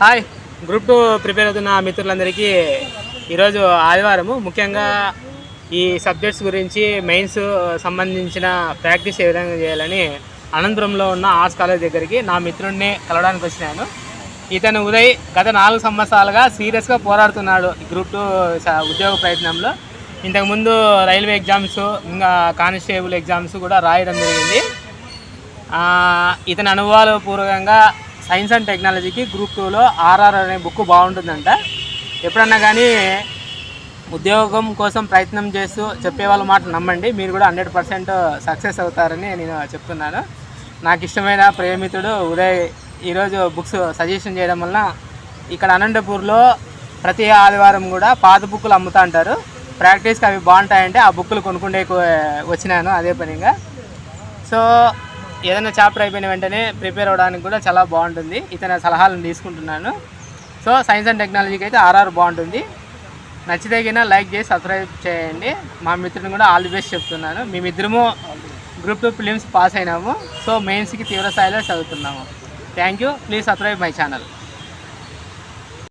Hi. Group two prepare అవుతున్న మిత్రులందరికీ ఈరోజు ఆదివారము. ముఖ్యంగా ఈ సబ్జెక్ట్స్ గురించి మెయిన్స్ సంబంధించిన ప్రాక్టీస్ ఏ విధంగా చేయాలని అనంతపురంలో ఉన్న ఆర్ట్స్ కాలేజ్ దగ్గరికి నా మిత్రుడిని కలవడానికి వచ్చినాను. ఇతను ఉదయ్ గత నాలుగు సంవత్సరాలుగా సీరియస్గా పోరాడుతున్నాడు ఈ గ్రూప్ టూ ఉద్యోగ ప్రయత్నంలో. ఇంతకుముందు రైల్వే ఎగ్జామ్స్ ఇంకా కానిస్టేబుల్ ఎగ్జామ్స్ కూడా రాయడం జరిగింది. ఇతని అనుభవాల పూర్వకంగా సైన్స్ అండ్ టెక్నాలజీకి గ్రూప్ టూలో ఆర్ఆర్ అనే బుక్ బాగుంటుందంట. ఎప్పుడన్నా కానీ ఉద్యోగం కోసం ప్రయత్నం చేస్తూ చెప్పే వాళ్ళ మాట నమ్మండి. మీరు కూడా హండ్రెడ్ పర్సెంట్ సక్సెస్ అవుతారని నేను చెప్తున్నాను. నాకు ఇష్టమైన ప్రేమితుడు ఉదయ్ ఈరోజు బుక్స్ సజెషన్ చేయడం వలన ఇక్కడ అనంతపూర్లో ప్రతి ఆదివారం కూడా పాత బుక్కులు అమ్ముతా అంటారు. ప్రాక్టీస్కి అవి బాగుంటాయంటే ఆ బుక్కులు కొనుక్కుండే వచ్చినాను అదే పనిగా. సో ఏదైనా చాప్టర్ అయిపోయిన వెంటనే ప్రిపేర్ అవ్వడానికి కూడా చాలా బాగుంటుంది. ఇతని సలహాలను తీసుకుంటున్నాను. సో సైన్స్ అండ్ టెక్నాలజీకి అయితే ఆర్ఆర్ బాగుంటుంది. నచ్చితే లైక్ చేసి సబ్స్క్రైబ్ చేయండి. మా మిత్రుని కూడా ఆల్ ది బెస్ట్ చెప్తున్నాను. మేమిద్దరము గ్రూప్ టూ ఫిలిమ్స్ పాస్ అయినాము. సో మెయిన్స్కి తీవ్ర స్థాయిలో చదువుతున్నాము. Thank you please subscribe my channel